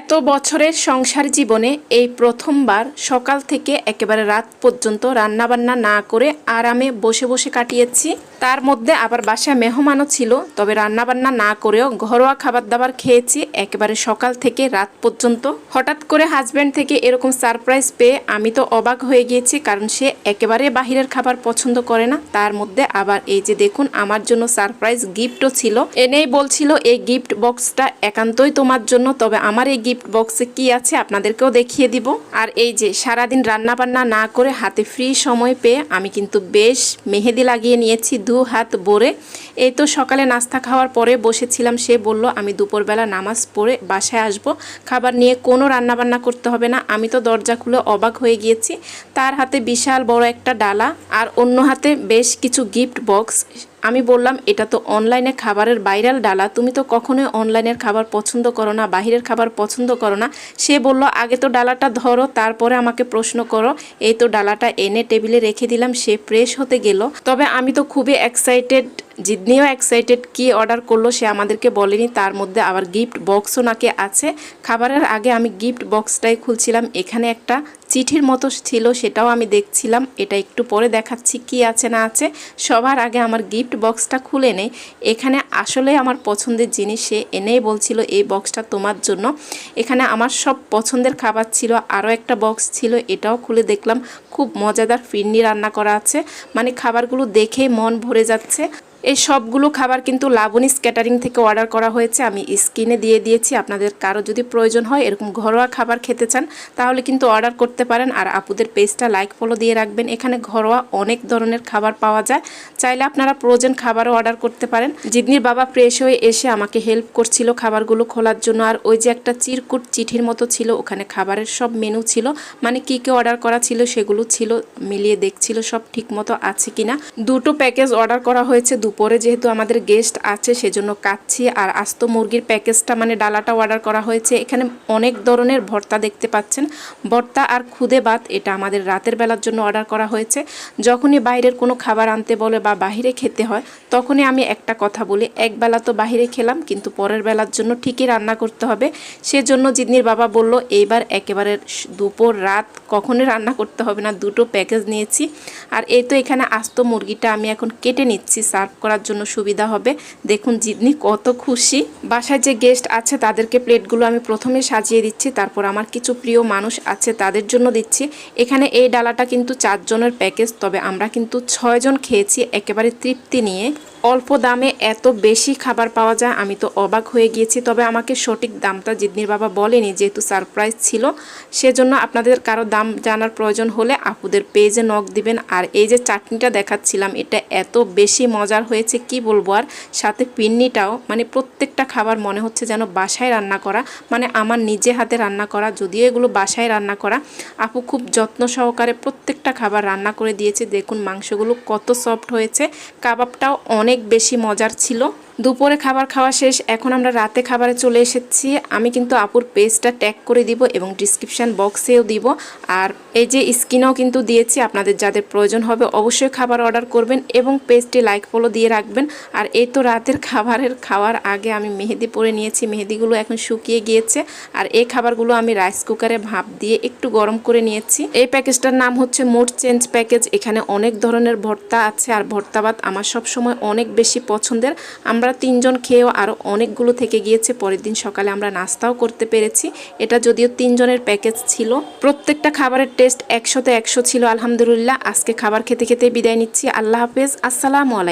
এত বছরের সংসার জীবনে এই প্রথমবার সকাল থেকে একেবারে রাত পর্যন্ত রান্নাবান্না না করে আরামে বসে বসে কাটিয়েছি। তার মধ্যে আবার বাসায় মেহমানও ছিল, তবে রান্নাবান্না না করেও ঘরোয়া খাবার দাবার খেয়েছি একেবারে সকাল থেকে রাত পর্যন্ত। হঠাৎ করে হাজব্যান্ড থেকে এরকম সারপ্রাইজ পেয়ে আমি তো অবাক হয়ে গিয়েছি, কারণ সে একেবারে বাহিরের খাবার পছন্দ করে না। তার মধ্যে আবার এই যে দেখুন, আমার জন্য সারপ্রাইজ গিফটও ছিল। এনেই বলছিল, এই গিফট বক্সটা একান্তই তোমার জন্য, তবে আমার এই গিফট বক্সে কি আছে আপনাদেরকেও দেখিয়ে দিব। আর এই যে সারাদিন রান্না বান্না না করে হাতে ফ্রি সময় পেয়ে আমি কিন্তু বেশ মেহেদি লাগিয়ে নিয়েছি দু হাত ভরে। এই তো সকালে নাস্তা খাওয়ার পরে বসেছিলাম, সে বলল, আমি দুপুরবেলা নামাজ পড়ে বাসায় আসব। খাবার নিয়ে কোনো রান্না বান্না করতে হবে না। আমি তো দরজা খুলে অবাক হয়ে গিয়েছি। তার হাতে বিশাল বড় একটা ডালা আর অন্য হাতে বেশ কিছু গিফট বক্স আমি বললাম, এটা তো অনলাইনে খাবারের ভাইরাল ডালা। তুমি তো কখনোই অনলাইনের খাবার পছন্দ করো না, বাহিরের খাবার পছন্দ করো না। সে বলল, আগে তো ডালাটা ধরো, তারপরে আমাকে প্রশ্ন করো। এই তো ডালাটা এনে টেবিলে রেখে দিলাম, সে ফ্রেশ হতে গেল। তবে আমি তো খুবই এক্সাইটেড জিদনিও এক্সাইটেড কি অর্ডার করল সে আমাদেরকে বলেনি। তার মধ্যে আবার গিফট বক্সও নাকি আছে। খাবারের আগে আমি গিফট বক্সটাই খুলছিলাম। এখানে একটা চিঠির মতো ছিল সেটাও আমি দেখছিলাম। এটা একটু পরে দেখাচ্ছি কি আছে না আছে। সবার আগে আমার গিফট বক্সটা খুলে নেই। এখানে আসলে আমার পছন্দের জিনিস সে এনেই বলছিল, এই বক্সটা তোমার জন্য। এখানে আমার সব পছন্দের খাবার ছিল, আরও একটা বক্স ছিল, এটাও খুলে দেখলাম। খুব মজাদার ফিরনি রান্না করা আছে। মানে খাবারগুলো দেখেই মন ভরে যাচ্ছে। এই সবগুলো খাবার কিন্তু লাবণীস ক্যাটারিং থেকে অর্ডার করা হয়েছে। আমি স্ক্রিনে দিয়ে দিয়েছি। আপনাদের কারও যদি প্রয়োজন হয় এরকম ঘরোয়া খাবার খেতে চান, তাহলে কিন্তু অর্ডার করতে পারেন। আর আপুদের পেজটা লাইক ফলো দিয়ে রাখবেন। এখানে ঘরোয়া অনেক ধরনের খাবার পাওয়া যায়। চাইলে আপনারা প্রয়োজন খাবারও অর্ডার করতে পারেন। জিদনির বাবা ফ্রেশ হয়ে এসে আমাকে হেল্প করছিল খাবারগুলো খোলার জন্য। আর ওই যে একটা চিরকুট চিঠির মতো ছিল, ওখানে খাবারের সব মেনু ছিল। মানে কী কী অর্ডার করা ছিল সেগুলো ছিল, মিলিয়ে দেখছিল সব ঠিক মতো আছে কিনা। দুটো প্যাকেজ অর্ডার করা হয়েছে দুপুরে যেহেতু আমাদের গেস্ট আছে, সেজন্য কাচ্ছি। আর আস্ত মুরগির প্যাকেজটা মানে ডালাটা অর্ডার করা হয়েছে। এখানে অনেক ধরনের ভর্তা দেখতে পাচ্ছেন। ভর্তা আর খুদে ভাত, এটা আমাদের রাতের বেলার জন্য অর্ডার করা হয়েছে। যখনই বাইরের কোনো খাবার আনতে বলে বা বাহিরে খেতে হয়, তখনই আমি একটা কথা বলি, এক বেলা তো বাহিরে খেলাম, কিন্তু পরের বেলার জন্য ঠিকই রান্না করতে হবে। সেজন্য জিদনির বাবা বলল, এইবার একেবারে দুপুর রাত কখনই রান্না করতে হবে না, দুটো প্যাকেজ নিয়েছি। আর এই তো এখানে আস্ত মুরগিটা আমি এখন কেটে নিচ্ছি সার্ভ করার জন্য সুবিধা হবে। দেখুন জিদনি কত খুশি। বাসায় যে গেস্ট আছে, তাদেরকে প্লেটগুলো আমি প্রথমে সাজিয়ে দিচ্ছি। তারপর আমার কিছু প্রিয় মানুষ আছে, তাদের জন্য দিচ্ছি। এখানে এই ডালাটা কিন্তু চারজনের প্যাকেজ তবে আমরা কিন্তু ছয়জন খেয়েছি। একেবারে তৃপ্তি নিয়ে। অল্প দামে এত বেশি খাবার পাওয়া যায়, আমি তো অবাক হয়ে গিয়েছি। তবে আমাকে সঠিক দামটা জিদনির বাবা বলেনি, যেহেতু সারপ্রাইজ ছিল। সেজন্য আপনাদের কারও দাম জানার প্রয়োজন হলে আপুদের পেজে নখ দিবেন। আর এই যে চাটনিটা দেখাচ্ছিলাম, এটা এত বেশি মজার হয়েছে, কি বলব? আর সাথে পিন্নিটাও মানে প্রত্যেকটা খাবার মনে হচ্ছে যেন বাসায় রান্না করা। মানে আমার নিজে হাতে রান্না করা, যদিও এগুলো বাসায় রান্না করা। আপু খুব যত্ন সহকারে প্রত্যেকটা খাবার রান্না করে দিয়েছে। দেখুন মাংসগুলো কত সফট হয়েছে। কাবাবটাও অনেক বেশি মজার ছিল। দুপুরে খাবার খাওয়া শেষ, এখন আমরা রাতে খাবারে চলে এসেছি। আমি কিন্তু আপুর পেজটা ট্যাগ করে দিব এবং ডিসক্রিপশান বক্সেও দিব। আর এই যে স্ক্রিনেও কিন্তু দিয়েছি, আপনাদের যাদের প্রয়োজন হবে অবশ্যই খাবার অর্ডার করবেন এবং পেজটি লাইক ফলো দিয়ে রাখবেন। আর এই তো রাতের খাবারের খাওয়ার আগে আমি মেহেদি পরে নিয়েছি। মেহেদিগুলো এখন শুকিয়ে গিয়েছে। আর এই খাবারগুলো আমি রাইস কুকারে ভাপ দিয়ে একটু গরম করে নিয়েছি। এই প্যাকেজটার নাম হচ্ছে মোট চেঞ্জ প্যাকেজ এখানে অনেক ধরনের ভর্তা আছে। আর ভর্তা ভাত আমার সব সময় অনেক বেশি পছন্দের। আমরা তিনজন খেয়েও আরও অনেকগুলো থেকে গিয়েছে। পরের দিন সকালে আমরা নাস্তাও করতে পেরেছি। এটা যদিও তিনজনের প্যাকেজ ছিল। প্রত্যেকটা খাবারের টেস্ট একশোতে একশো ছিল, আলহামদুলিল্লাহ। আজকে খাবার খেতে খেতে বিদায় নিচ্ছি। আল্লাহ হাফেজ। আসসালামু আলাইকুম।